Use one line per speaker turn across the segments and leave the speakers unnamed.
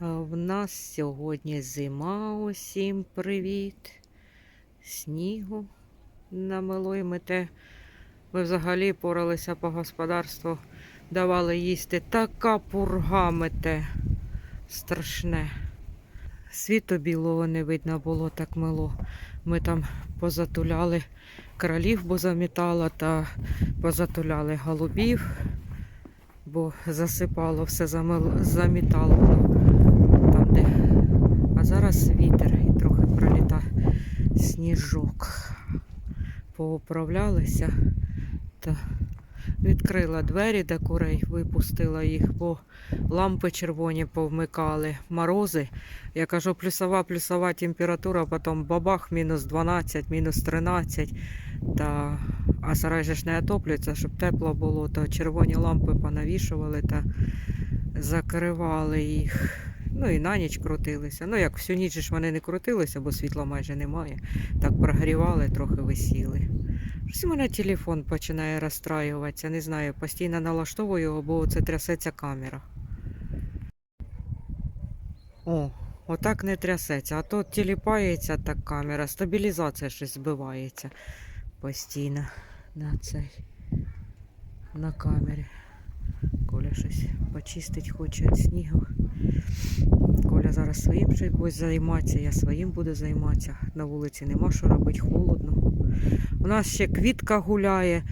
В нас сьогодні зима. Усім привіт. Снігу намело і ми те. Ми взагалі поралися по господарству, давали їсти. Така пурга мете. Страшне. Світу білого не видно було так мило. Ми там позатуляли кролів, бо замітало, та позатуляли голубів, бо засипало, все замітало воно там, де. А зараз вітер і трохи проліта сніжок. Поуправлялися та відкрила двері до курей, випустила їх, бо лампи червоні повмикали, морози. Я кажу, плюсова, плюсова температура, потім бабах, мінус 12, мінус 13. Та... А сарай же ж не отоплюється, щоб тепло було, то червоні лампи понавішували та закривали їх. Ну і на ніч крутилися. Ну, як всю ніч ж вони не крутилися, бо світла майже немає. Так прогрівали, трохи висіли. Щось у мене телефон починає розстраюватися. Не знаю, постійно налаштовую його, бо це трясеться камера. О, отак не трясеться. А то тіліпається так камера, стабілізація щось збивається постійно на цей на камері. Коля щось почистить хоче від снігу. Коля зараз своїм щось займається, я своїм буду займатися. На вулиці нема що робити, холодно. У нас ще квітка гуляє,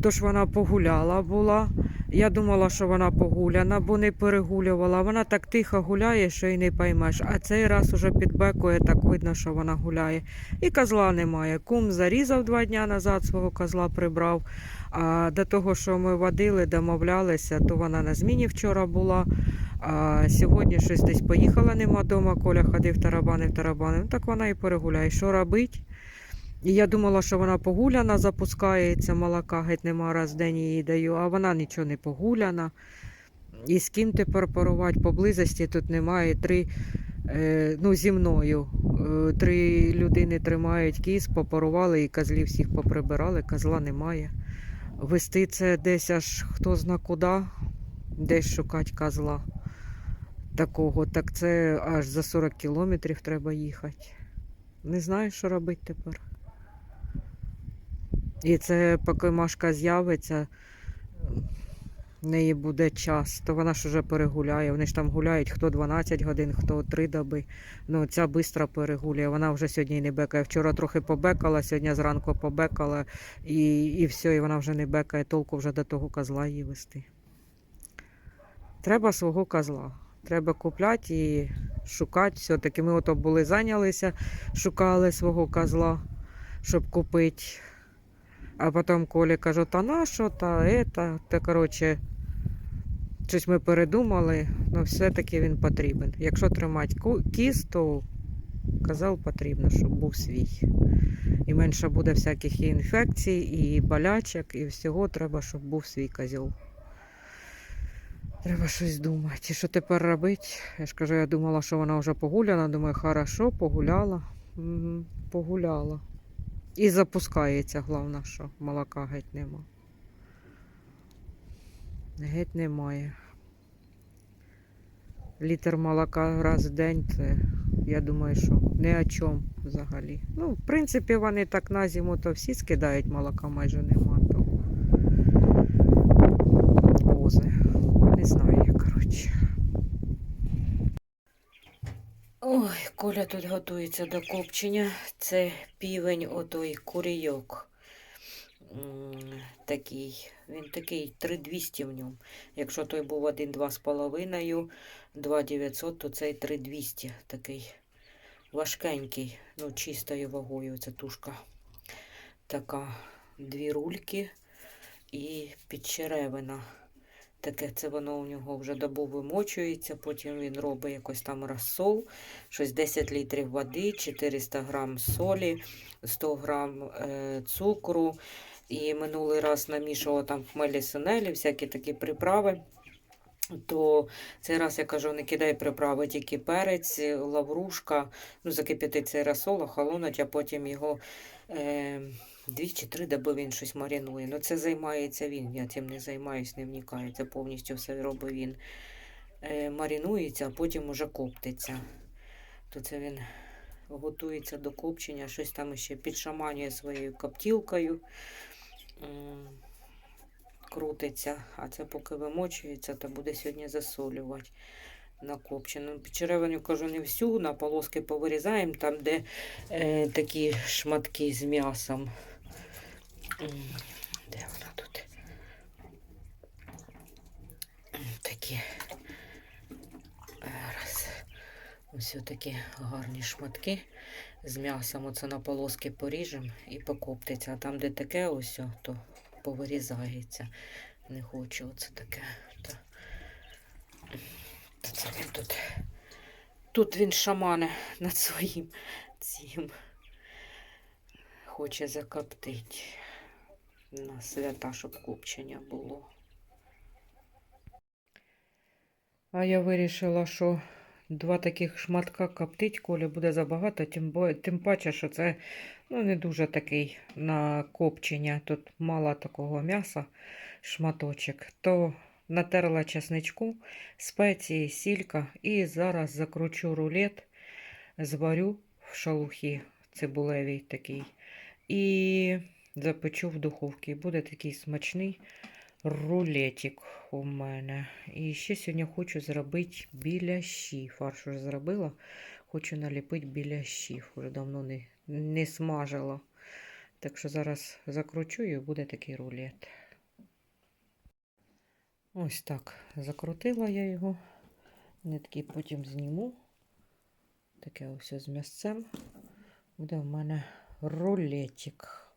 тож вона погуляла була. Я думала, що вона погуляна, бо не перегулювала. Вона так тихо гуляє, що й не поймеш. А цей раз уже підбекує, так видно, що вона гуляє. І козла немає. Кум зарізав два дні назад, свого козла прибрав. А до того, що ми водили, домовлялися, то вона на зміні вчора була. А сьогодні щось десь поїхала, нема вдома. Коля ходив тарабанив, тарабанив. Ну, так вона і перегуляє. Що робить? І я думала, що вона погуляна, запускається, молока геть нема раз в день їй даю, а вона нічого не погуляна. І з ким тепер порувати поблизості тут немає. Три, е, ну, зі мною. Е, три людини тримають кіз, попорували і козлів всіх поприбирали, козла немає. Вести це десь аж хто зна куди, десь шукати козла такого. Так це аж за 40 кілометрів треба їхати. Не знаю, що робити тепер. І це поки Машка з'явиться, в неї буде час, то вона ж уже перегуляє. Вони ж там гуляють хто 12 годин, хто 3 доби. Ну, ця швидко перегулює. Вона вже сьогодні не бекає. Вчора трохи побекала, сьогодні зранку побекала і, і все, і вона вже не бекає, толку вже до того козла її вести. Треба свого козла. Треба купляти і шукати. Все-таки ми ото були зайнялися, шукали свого козла, щоб купити. А потім Колі кажу, та на що, та ета. Та коротше, щось ми передумали, але все-таки він потрібен. Якщо тримати кіз, то казав потрібно, щоб був свій. І менше буде всяких і інфекцій, і болячок, і всього треба, щоб був свій козел. Треба щось думати. Що тепер робити? Я ж кажу, я думала, що вона вже погуляна. Думаю, хорошо, погуляла. Мгм, Погуляла. І запускається, головне, що молока геть нема. Геть немає. Літр молока раз в день, це я думаю, що ні о чому взагалі. Ну, в принципі, вони так на зиму то всі скидають, молока майже нема. То кози. Не знаю я, коротше. Коля тут готується до копчення. Це півень, отой курійок. Такий. Він такий 3200 в ньому. Якщо той був один 2,5, 2900, то цей 3200 такий важкенький, ну, чистою вагою. Це тушка. Така. Дві рульки і підчеревина. Таке це воно у нього вже добу вимочується, потім він робить якось там розсол, щось 10 літрів води, 400 грам солі, 100 грам е, цукру. І минулий раз намішувала там хмелі синелі, всякі такі приправи. То цей раз я кажу, не кидай приправи, тільки перець, лаврушка, ну закип'яти цей розсол, охолонуть, а потім його е, дві чи три доби він щось маринує. Ну це займається він, я цим не займаюсь, не вникаю. Це повністю все робить він. е, марінується, а потім уже коптиться. То це він готується до копчення, щось там ще підшаманює своєю коптілкою. Крутиться, а це поки вимочується, то буде сьогодні засолювати на копчену. Черевиню кажу не всю, на полоски повирізаємо, там, де е, такі шматки з м'ясом. Де вона тут? Такі. Раз. Ось такі гарні шматки з м'ясом. Оце на полоски поріжемо і покоптиться. А там, де таке ось, то повирізається. Не хочу оце таке. Та... Та це він тут. Тут він шамане над своїм цим. Хоче закоптити на свята, щоб копчення було. А я вирішила, що два таких шматка коптить, коли буде забагато, тим, тим паче, що це ну, не дуже такий на копчення. Тут мало такого м'яса, шматочок. То натерла чесничку, спеції, сілька і зараз закручу рулет, зварю в шалухі цибулевій такий. І запечу в духовці. Буде такий смачний рулетик у мене. І ще сьогодні хочу зробити біляші. Фарш вже зробила. Хочу наліпити біляшів. Уже давно не, не смажила. Так що зараз закручу і буде такий рулет. Ось так закрутила я його. Нитки потім зніму. Таке ось з м'ясцем. Буде в мене рулетик.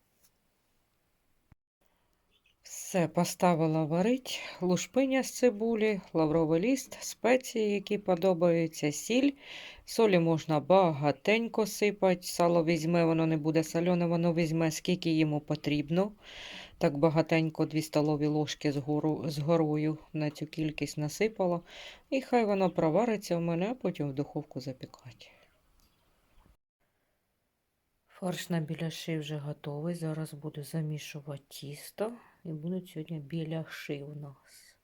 Все, поставила варить, лушпиня з цибулі, лавровий ліст, спеції, які подобаються, сіль. Солі можна багатенько сипати. Сало візьме, воно не буде солене, воно візьме, скільки йому потрібно. Так багатенько 2 столові ложки з, гору, з горою на цю кількість насипала. І хай воно провариться у мене, а потім в духовку запікати. Фарш на біляши вже готовий. Зараз буду замішувати тісто. І будуть сьогодні біляши у нас.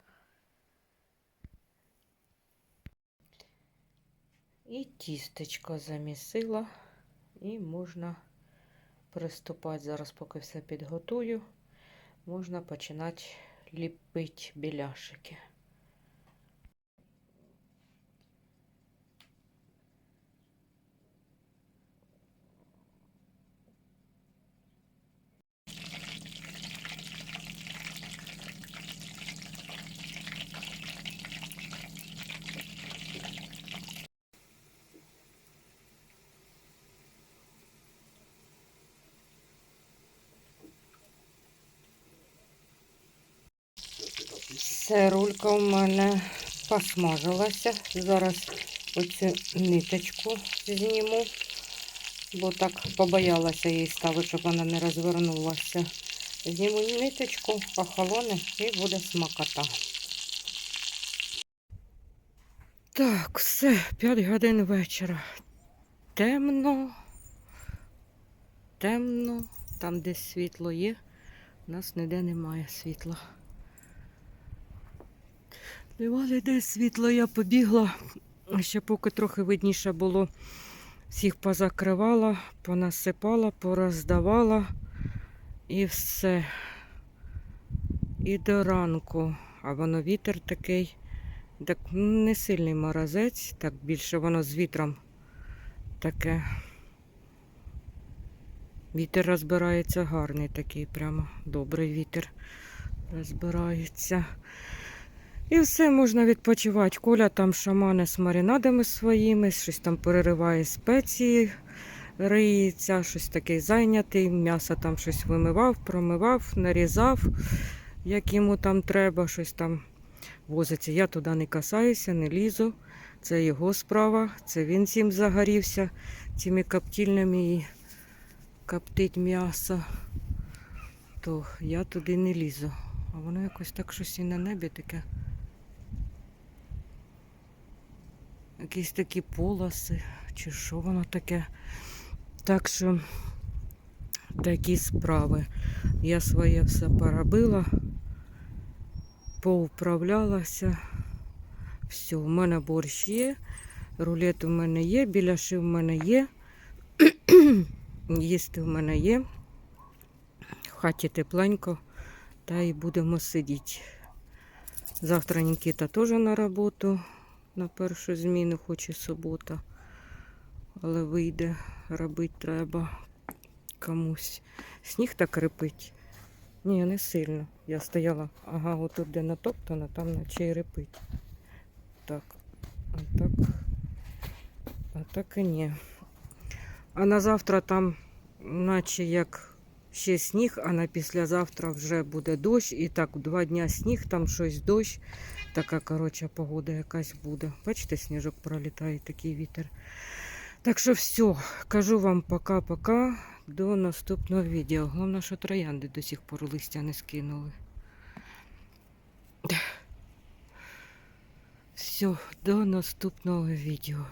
І тістечко замісила. І можна приступати зараз, поки все підготую. Можна починати ліпити біляшики. Все, рулька у мене посмажилася. Зараз оцю ниточку зніму, бо так побоялася її ставити, щоб вона не розвернулася. Зніму ниточку, охолоне і буде смакота. Так, все, 5 годин вечора. Темно. Темно. Там, де світло є, у нас ніде немає світла. Нема ніде світла, я побігла. Ще поки трохи видніше було, всіх позакривала, понасипала, пороздавала і все. І до ранку. А воно вітер такий, так не сильний морозець, так більше воно з вітром таке. Вітер розбирається гарний такий, прямо добрий вітер розбирається. І все можна відпочивати. Коля там шамане з маринадами своїми, щось там перериває спеції, риється, щось таке зайнятий, м'ясо там щось вимивав, промивав, нарізав, як йому там треба, щось там возиться. Я туди не касаюся, не лізу. Це його справа, це він цим загорівся, цими коптільнями і коптить м'ясо. То я туди не лізу. А воно якось так щось і на небі таке. Якісь такі полоси, чи що воно таке. Так що такі справи. Я своє все поробила, поуправлялася, Все, в мене борщ є, рулет у мене є, біляши в мене є. Їсти в мене є. В хаті тепленько, та й будемо сидіти. Завтра Нікіта теж на роботу на першу зміну, хоч і субота. Але вийде, робити треба комусь. Сніг так репить. Ні, не сильно. Я стояла, ага, отут де натоптано, там наче й репить. Так, а так, а так і ні. А на завтра там, наче як ще сніг, а на післязавтра вже буде дощ. І так два дня сніг, там щось дощ. Така, коротше, погода якась буде. Бачите, сніжок пролітає, такий вітер. Так що все, кажу вам пока-пока. До наступного відео. Головне, що троянди до сих пор листя не скинули. Все, до наступного відео.